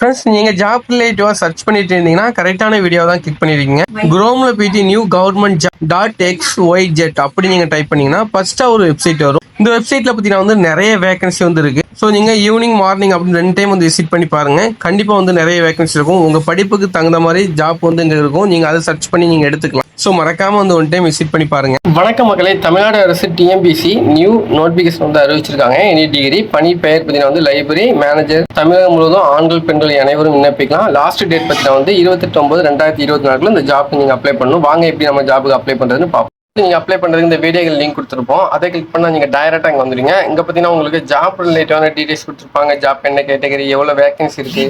Friends நீங்கள் job ரிலேட்டிவாக search பண்ணிட்டு இருந்தீங்கன்னா கரெக்டான வீடியோ தான் கிளிக் பண்ணிருக்கீங்க. குரோமில் போயிட்டு new government job dot x y z அப்படி நீங்கள் டைப் பண்ணீங்கன்னா ஃபஸ்ட்டாக ஒரு வெப்சைட் வரும். இந்த வெப்சைட்டில் பார்த்தீங்கன்னா வந்து நிறைய வேகன்சி வந்து இருக்கு. ஸோ நீங்கள் ஈவினிங் மார்னிங் அப்படின்னு ரெண்டு டைம் வந்து விசிட் பண்ணி பாருங்க. கண்டிப்பாக வந்து நிறைய வேகன்சி இருக்கும். உங்கள் படிப்புக்கு தகுந்த மாதிரி ஜாப் வந்து இங்கே இருக்கும். நீங்கள் அதை சர்ச் பண்ணி நீங்கள் எடுத்துக்கலாம். ஸோ மறக்காம வந்து ஒன் டைம் விசிட் பண்ணி பாருங்க. வணக்க மக்களே. தமிழ்நாடு அரசு டிஎம்பிசி நியூ நோட்டிபிகேஷன் வந்து அறிவிச்சிருக்காங்க. எனி டிகிரி பணி பெயர் பார்த்தீங்கன்னா வந்து லைப்ரரி மேனேஜர் தமிழகம் முழுவதும் ஆண்கள் பெண்கள் அனைவரும் விண்ணப்பிக்கலாம். லாஸ்ட் டேட் பார்த்தீங்கன்னா வந்து இருபத்தெட்டு ஒன்பது ரெண்டாயிரத்தி இருபத்தி நாலுல இந்த ஜாப்க்கு நீங்கள் அப்ளை பண்ணணும். வாங்க எப்படி நம்ம ஜாபுக்கு அப்ளை பண்ணுறதுன்னு பார்ப்போம் நீங்க அப்ளை பண்ணுறது இந்த வீடியோக்கு லிங்க் கொடுத்துருப்போம். அதை கிளிக் பண்ணா நீங்க டைரக்டா இங்க வந்துருங்க இங்க பாத்தீங்கன்னா உங்களுக்கு ஜாப் ரிலேட்டடான டீடைல்ஸ் கொடுத்துருப்பாங்க. ஜாப் என்ன கேட்டகரி எவ்வளவு வேகன்சி இருக்கு?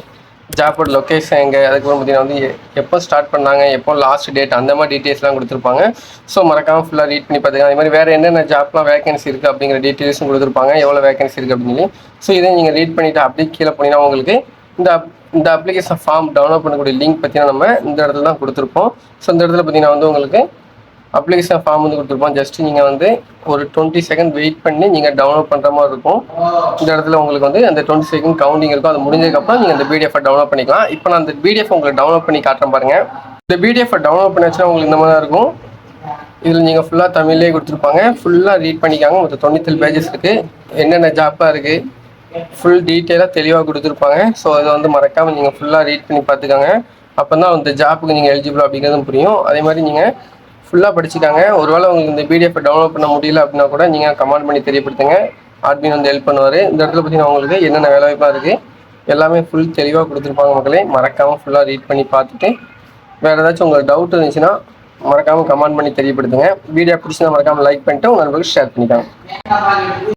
ஜாப்போட லொக்கேஷன் எங்கே அதுக்கப்புறம் பார்த்தீங்கன்னா வந்து எப்போ ஸ்டார்ட் பண்ணாங்க எப்போ லாஸ்ட் டேட் அந்த மாதிரி டீட்டெயில்ஸ்லாம் கொடுத்துருப்பாங்க. ஸோ மறக்காமல் ஃபுல்லாக ரீட் பண்ணி பார்த்துக்கலாம் அதே மாதிரி வேறு என்னென்ன ஜாப்லாம் வேகன்சி இருக்குது அப்படிங்கிற டீட்டெயில்ஸும் கொடுத்துருப்பாங்க. எவ்வளோ வேகன்சி இருக்குது அப்படின்னு சொல்லி. ஸோ இதை நீங்கள் ரீட் பண்ணிவிட்டு அப்படியே கீழே போனீங்கன்னா உங்களுக்கு இந்த இந்த அப்ளிகேஷன் ஃபார்ம் டவுன்லோட் பண்ணக்கூடிய லிங்க் பார்த்தீங்கன்னா நம்ம இந்த இடத்துல தான் கொடுத்துருப்போம். ஸோ இந்த இடத்துல பார்த்தீங்கன்னா வந்து உங்களுக்கு அப்ளிகேஷன் ஃபார்ம் வந்து கொடுத்துருப்போம். ஜஸ்ட் நீங்கள் வந்து ஒரு டுவெண்ட்டி செகண்ட் வெயிட் பண்ணி நீங்கள் டவுன்லோட் பண்ணுற மாதிரி இருக்கும். இந்த இடத்துல உங்களுக்கு வந்து அந்த டுவெண்ட்டி செகண்ட் கவுண்டிங் இருக்கும். அது முடிஞ்சதுக்கப்புறம் நீங்கள் அந்த பிடிஎஃப் டவுன்லோட் பண்ணிக்கலாம். இப்போ நான் அந்த பிடிஎஃப் உங்களுக்கு டவுன்லோட் பண்ணி காட்டுறேன் பாருங்கள் இந்த பிடிஎஃப் டவுன்லோட் பண்ணாச்சுன்னா உங்களுக்கு இந்த மாதிரி தான் இருக்கும். இதில் நீங்கள் ஃபுல்லாக தமிழ்லேயே கொடுத்துருப்பாங்க. ஃபுல்லாக ரீட் பண்ணிக்காங்க மொத்தம் தொண்ணூத்தேழு பேஜஸ் இருக்குது என்னென்ன ஜாப்பாக இருக்குது ஃபுல் டீட்டெயிலாக தெளிவாக கொடுத்துருப்பாங்க. ஸோ அதை வந்து மறக்காமல் நீங்கள் ஃபுல்லாக ரீட் பண்ணி பார்த்துக்காங்க. அப்போ தான் அந்த ஜாப்புக்கு நீங்கள் எலிஜிபிள் அப்படிங்கிறதும் புரியும். அதே மாதிரி நீங்கள் ஃபுல்லாக படிச்சுக்காங்க ஒருவேளை உங்களுக்கு இந்த பிடிஎஃப் டவுன்லோட் பண்ண முடியல அப்படின்னா கூட நீங்கள் கமெண்ட் பண்ணி தெரியப்படுத்துங்க. ஆட்மின் வந்து ஹெல்ப் பண்ணுவார். இந்த இடத்துல பார்த்தீங்கன்னா உங்களுக்கு என்னென்ன வேலைவாய்ப்பாக இருக்குது எல்லாமே ஃபுல் தெளிவாக கொடுத்துருப்பாங்க மக்களே. மறக்காமல் ஃபுல்லாக ரீட் பண்ணி பார்த்துட்டு வேறு ஏதாச்சும் உங்களுக்கு டவுட் இருந்துச்சுன்னா மறக்காமல் கமெண்ட் பண்ணி தெரியப்படுத்துங்க. வீடியோ பிடிச்சிருந்தா மறக்காமல் லைக் பண்ணிட்டு உங்கள் நண்பர்களுக்கு ஷேர் பண்ணிக்காங்க.